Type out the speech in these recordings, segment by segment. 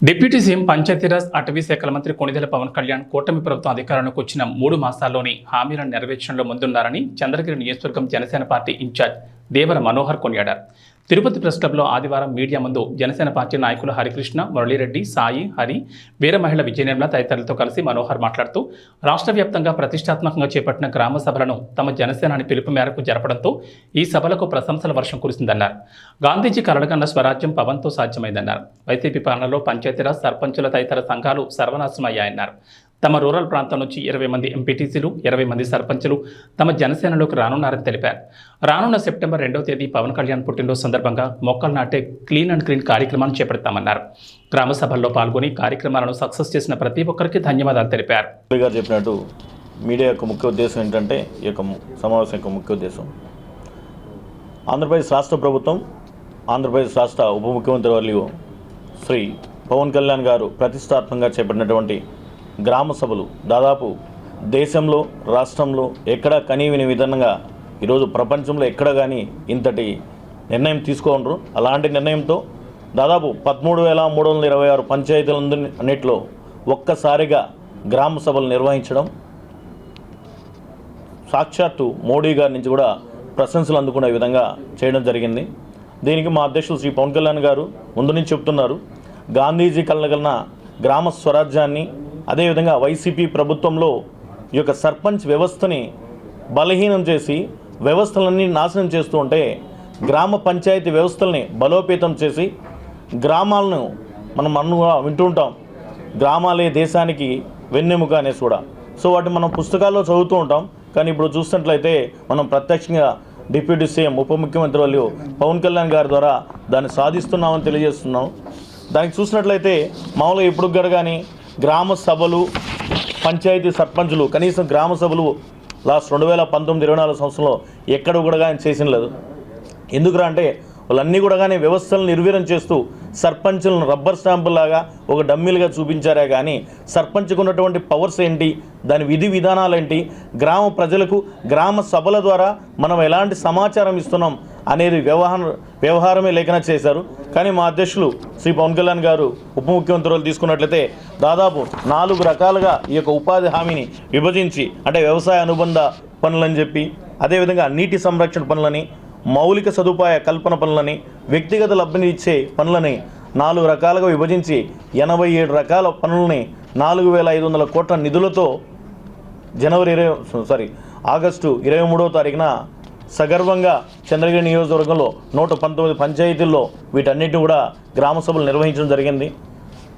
Deputy CM Panchayati Raj అటవీ శాఖల మంత్రి కొణిదెల పవన్ కళ్యాణ్ కూటమి ప్రభుత్వం అధికారంలోకి వచ్చిన మూడు మాసాల్లోని హామీలను నెరవేర్చడంలో ముందున్నారని చంద్రగిరి నియోజకవర్గం జనసేన పార్టీ ఇన్ఛార్జ్ దేవర మనోహర్ కొనియాడారు. తిరుపతి ప్రెస్ క్లబ్లో ఆదివారం మీడియా ముందు జనసేన పార్టీ నాయకులు హరికృష్ణ మురళీరెడ్డి సాయి హరి వీర మహిళ విజయనిర్మల తదితరులతో కలిసి మనోహర్ మాట్లాడుతూ రాష్ట్ర వ్యాప్తంగా ప్రతిష్టాత్మకంగా చేపట్టిన గ్రామ సభలను తమ జనసేనాని పిలుపు మేరకు జరపడంతో ఈ సభలకు ప్రశంసల వర్షం కురిసిందన్నారు. గాంధీజీ కలడగన్న స్వరాజ్యం పవన్తో సాధ్యమైందన్నారు. వైసీపీ పాలనలో పంచాయతీరాజ్ సర్పంచుల తదితర సంఘాలు సర్వనాశనమయ్యాయన్నారు తమ రూరల్ ప్రాంతం నుంచి ఇరవై మంది ఎంపీటీసీలు ఇరవై మంది సర్పంచులు తమ జనసేనలోకి రానున్నారని తెలిపారు. రానున్న సెప్టెంబర్ రెండవ తేదీ పవన్ కళ్యాణ్ పుట్టినరోజు సందర్భంగా మొక్కలు నాటే క్లీన్ అండ్ క్లీన్ కార్యక్రమాన్ని చేపడతామన్నారు. గ్రామ సభల్లో పాల్గొని కార్యక్రమాలను సక్సెస్ చేసిన ప్రతి ఒక్కరికి ధన్యవాదాలు తెలిపారు. గారు చెప్పినట్టు మీడియా యొక్క ముఖ్య ఉద్దేశం ఏంటంటే ఈ యొక్క సమావేశం యొక్క ముఖ్య ఉద్దేశం. ఆంధ్రప్రదేశ్ రాష్ట్ర ప్రభుత్వం ఆంధ్రప్రదేశ్ రాష్ట్ర ఉప ముఖ్యమంత్రి వర్యులు శ్రీ పవన్ కళ్యాణ్ గారు ప్రతిష్టాత్మకంగా చేపట్టినటువంటి గ్రామ సభలు. దాదాపు దేశంలో రాష్ట్రంలో ఎక్కడ కనీవిని విధంగా ఈరోజు ప్రపంచంలో ఎక్కడ కానీ ఇంతటి నిర్ణయం తీసుకోనరు అలాంటి నిర్ణయంతో దాదాపు పదమూడు వేల మూడు వందల ఇరవై ఆరు పంచాయతీలందరి అన్నింటిలో ఒక్కసారిగా గ్రామ సభలు నిర్వహించడం సాక్షాత్తు మోడీ గారి నుంచి కూడా ప్రశంసలు అందుకునే విధంగా చేయడం జరిగింది. దీనికి మా అధ్యక్షులు శ్రీ పవన్ కళ్యాణ్ గారు ముందు నుంచి చెప్తున్నారు. గాంధీజీ కలగలన గ్రామ స్వరాజ్యాన్ని అదేవిధంగా వైసీపీ ప్రభుత్వంలో ఈ యొక్క సర్పంచ్ వ్యవస్థని బలహీనం చేసి వ్యవస్థలన్నీ నాశనం చేస్తూ ఉంటే గ్రామ పంచాయతీ వ్యవస్థల్ని బలోపేతం చేసి గ్రామాలను మనం అన్నుగా వింటూ ఉంటాం. గ్రామాలే దేశానికి వెన్నెముక అనేసి కూడా సో వాటిని మనం పుస్తకాల్లో చదువుతూ ఉంటాం. కానీ ఇప్పుడు చూసినట్లయితే మనం ప్రత్యక్షంగా డిప్యూటీ సీఎం ఉప ముఖ్యమంత్రి వాళ్ళు పవన్ కళ్యాణ్ గారి ద్వారా దాన్ని సాధిస్తున్నామని తెలియజేస్తున్నాం. దానికి చూసినట్లయితే మామూలుగా ఇప్పుడు గడగానే కానీ గ్రామ సభలు పంచాయతీ సర్పంచులు కనీసం గ్రామ సభలు లాస్ట్ రెండు వేల పంతొమ్మిది ఇరవై నాలుగు సంవత్సరంలో ఎక్కడ కూడా ఆయన చేసిన లేదు. ఎందుకురా అంటే వాళ్ళన్నీ కూడా కానీ వ్యవస్థలను నిర్వీర్యం చేస్తూ సర్పంచులను రబ్బర్ స్టాంపులాగా ఒక డమ్మీలుగా చూపించారే కానీ సర్పంచ్కు ఉన్నటువంటి పవర్స్ ఏంటి? దాని విధి విధానాలు ఏంటి? గ్రామ ప్రజలకు గ్రామ సభల ద్వారా మనం ఎలాంటి సమాచారం ఇస్తున్నాం అనేది వ్యవహారం వ్యవహారమే లేఖన చేశారు. కానీ మా అధ్యక్షులు శ్రీ పవన్ కళ్యాణ్ గారు ఉప ముఖ్యమంత్రులు తీసుకున్నట్లయితే దాదాపు నాలుగు రకాలుగా ఈ యొక్క ఉపాధి హామీని విభజించి అంటే వ్యవసాయ అనుబంధ పనులని చెప్పి అదేవిధంగా నీటి సంరక్షణ పనులని మౌలిక సదుపాయ కల్పన పనులని వ్యక్తిగత లబ్ధిని ఇచ్చే పనులని నాలుగు రకాలుగా విభజించి ఎనభై ఏడు రకాల పనులని నాలుగు వేల ఐదు వందల కోట్ల నిధులతో జనవరి ఇరవై సారీ ఆగస్టు ఇరవై మూడవ తారీఖున సగర్వంగా చంద్రగిరి నియోజకవర్గంలో నూట పంతొమ్మిది పంచాయతీల్లో వీటన్నిటిని కూడా గ్రామ సభలు నిర్వహించడం జరిగింది.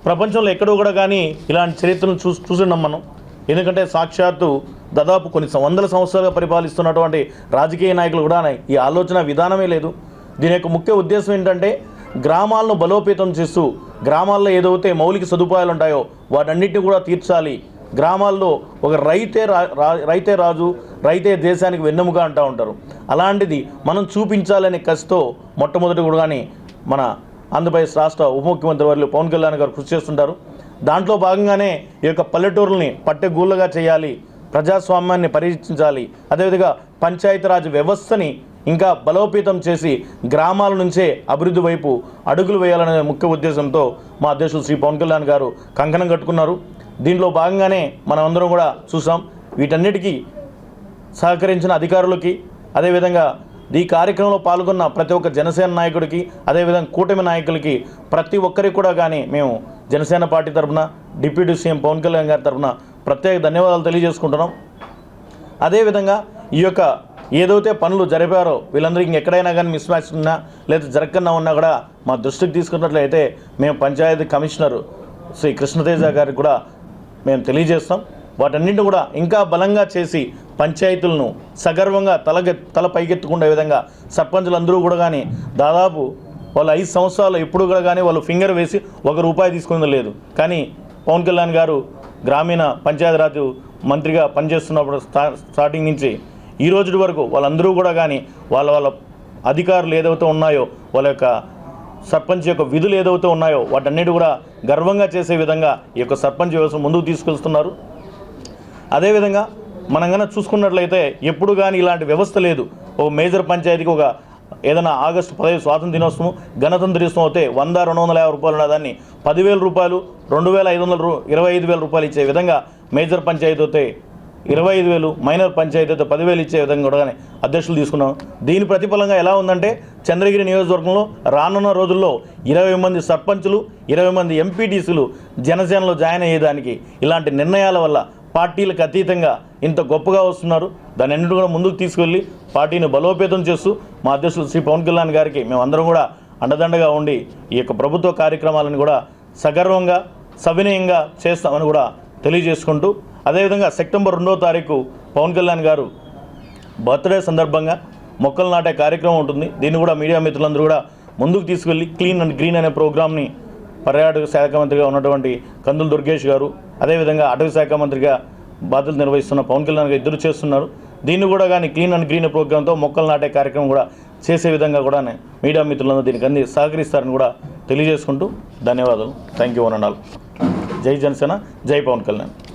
ప్రపంచంలో ఎక్కడో కూడా కానీ ఇలాంటి చరిత్రను చూ చూసినాం మనం ఎందుకంటే సాక్షాత్తు దాదాపు కొన్ని వందల సంవత్సరాలుగా పరిపాలిస్తున్నటువంటి రాజకీయ నాయకులు కూడా ఈ ఆలోచన విధానమే లేదు. దీని యొక్క ముఖ్య ఉద్దేశం ఏంటంటే గ్రామాలను బలోపేతం చేస్తూ గ్రామాల్లో ఏదైతే మౌలిక సదుపాయాలు ఉంటాయో వాటన్నిటిని కూడా తీర్చాలి. గ్రామాల్లో ఒక రైతే రా రైతే రాజు రైతే దేశానికి వెన్నెముగా అంటూ ఉంటారు. అలాంటిది మనం చూపించాలనే కసితో మొట్టమొదటి కూడా కానీ మన ఆంధ్రప్రదేశ్ రాష్ట్ర ఉప ముఖ్యమంత్రి వర్యులు పవన్ కళ్యాణ్ గారు కృషి చేస్తుంటారు. దాంట్లో భాగంగానే ఈ యొక్క పల్లెటూరుల్ని పట్టెగూళ్ళగా చేయాలి. ప్రజాస్వామ్యాన్ని పరీక్షించాలి. అదేవిధంగా పంచాయతీరాజ్ వ్యవస్థని ఇంకా బలోపేతం చేసి గ్రామాల నుంచే అభివృద్ధి వైపు అడుగులు వేయాలనే ముఖ్య ఉద్దేశంతో మా అధ్యక్షులు శ్రీ పవన్ కళ్యాణ్ గారు కంకణం కట్టుకున్నారు. దీంట్లో భాగంగానే మనం అందరం కూడా చూసాం. వీటన్నిటికీ సహకరించిన అధికారులకి అదేవిధంగా ఈ కార్యక్రమంలో పాల్గొన్న ప్రతి ఒక్క జనసేన నాయకుడికి అదేవిధంగా కూటమి నాయకులకి ప్రతి ఒక్కరికి కూడా కానీ మేము జనసేన పార్టీ తరఫున డిప్యూటీ సీఎం పవన్ కళ్యాణ్ గారి తరఫున ప్రత్యేక ధన్యవాదాలు తెలియజేసుకుంటున్నాం. అదేవిధంగా ఈ యొక్క ఏదైతే పనులు జరిపారో వీళ్ళందరికీ ఎక్కడైనా కానీ మిస్ మ్యాచ్ ఉన్నా లేదా జరగకుండా ఉన్నా కూడా మా దృష్టికి తీసుకున్నట్లయితే మేము పంచాయతీ కమిషనర్ శ్రీ కృష్ణతేజ గారికి కూడా మేము తెలియజేస్తాం. వాటన్నింటిని కూడా ఇంకా బలంగా చేసి పంచాయతీలను సగర్వంగా తలగె తల పైకెత్తుకునే విధంగా సర్పంచులందరూ కూడా కానీ దాదాపు వాళ్ళు ఐదు సంవత్సరాలు ఎప్పుడు కూడా కానీ వాళ్ళు ఫింగర్ వేసి ఒక రూపాయి తీసుకునేది లేదు. కానీ పవన్ కళ్యాణ్ గారు గ్రామీణ పంచాయతీరాజ్ మంత్రిగా పనిచేస్తున్నప్పుడు స్టా- స్టార్టింగ్ నుంచి ఈ రోజు వరకు వాళ్ళందరూ కూడా కానీ వాళ్ళ వాళ్ళ అధికారులు ఏదైతే ఉన్నాయో వాళ్ళ యొక్క సర్పంచ్ యొక్క విధులు ఏదైతే ఉన్నాయో వాటన్నిటి కూడా గర్వంగా చేసే విధంగా ఈ యొక్క సర్పంచ్ వ్యవస్థ ముందుకు తీసుకెళ్తున్నారు. అదేవిధంగా మనం కనుక చూసుకున్నట్లయితే ఎప్పుడు కానీ ఇలాంటి వ్యవస్థ లేదు. ఓ మేజర్ పంచాయతీకి ఒక ఏదైనా ఆగస్టు పదహైదు స్వాతంత్ర దినోత్సవం గణతంత్ర దినోత్సవం అయితే వంద రెండు వందల యాభై రూపాయలు ఉన్న దాన్ని పదివేల రూపాయలు రెండు వేల ఐదు వందల ఇరవై ఐదు వేల రూపాయలు ఇచ్చే విధంగా మేజర్ పంచాయతీ అయితే ఇరవై ఐదు వేలు మైనర్ పంచాయతీ అయితే పదివేలు ఇచ్చే విధంగా కూడా అధ్యక్షులు తీసుకున్నాం. దీని ప్రతిఫలంగా ఎలా ఉందంటే చంద్రగిరి నియోజకవర్గంలో రానున్న రోజుల్లో ఇరవై మంది సర్పంచులు ఇరవై మంది ఎంపీటీసీలు జనసేనలో జాయిన్ అయ్యేదానికి ఇలాంటి నిర్ణయాల వల్ల పార్టీలకు అతీతంగా ఇంత గొప్పగా వస్తున్నారు. దాని అన్నింటి కూడా ముందుకు తీసుకెళ్ళి పార్టీని బలోపేతం చేస్తూ మా అధ్యక్షులు శ్రీ పవన్ కళ్యాణ్ గారికి మేమందరం కూడా అండదండగా ఉండి ఈ యొక్క ప్రభుత్వ కార్యక్రమాలను కూడా సగర్వంగా సవినయంగా చేస్తామని కూడా తెలియజేసుకుంటూ అదేవిధంగా సెప్టెంబర్ రెండవ తారీఖు పవన్ కళ్యాణ్ గారు బర్త్డే సందర్భంగా మొక్కలు నాటే కార్యక్రమం ఉంటుంది. దీన్ని కూడా మీడియా మిత్రులందరూ కూడా ముందుకు తీసుకెళ్ళి క్లీన్ అండ్ గ్రీన్ అనే ప్రోగ్రామ్ని పర్యాటక శాఖ మంత్రిగా ఉన్నటువంటి కందులు దుర్గేష్ గారు అదేవిధంగా అటవీ శాఖ మంత్రిగా బాధ్యతలు నిర్వహిస్తున్న పవన్ కళ్యాణ్ గారు ఇద్దరు చేస్తున్నారు. దీన్ని కూడా కానీ క్లీన్ అండ్ గ్రీన్ ప్రోగ్రాంతో మొక్కలు నాటే కార్యక్రమం కూడా చేసే విధంగా కూడా మీడియా మిత్రులందరూ దీనికి అన్ని సహకరిస్తారని కూడా తెలియజేసుకుంటూ ధన్యవాదాలు. Thank you one and all. జై జనసేన జై పవన్ కళ్యాణ్.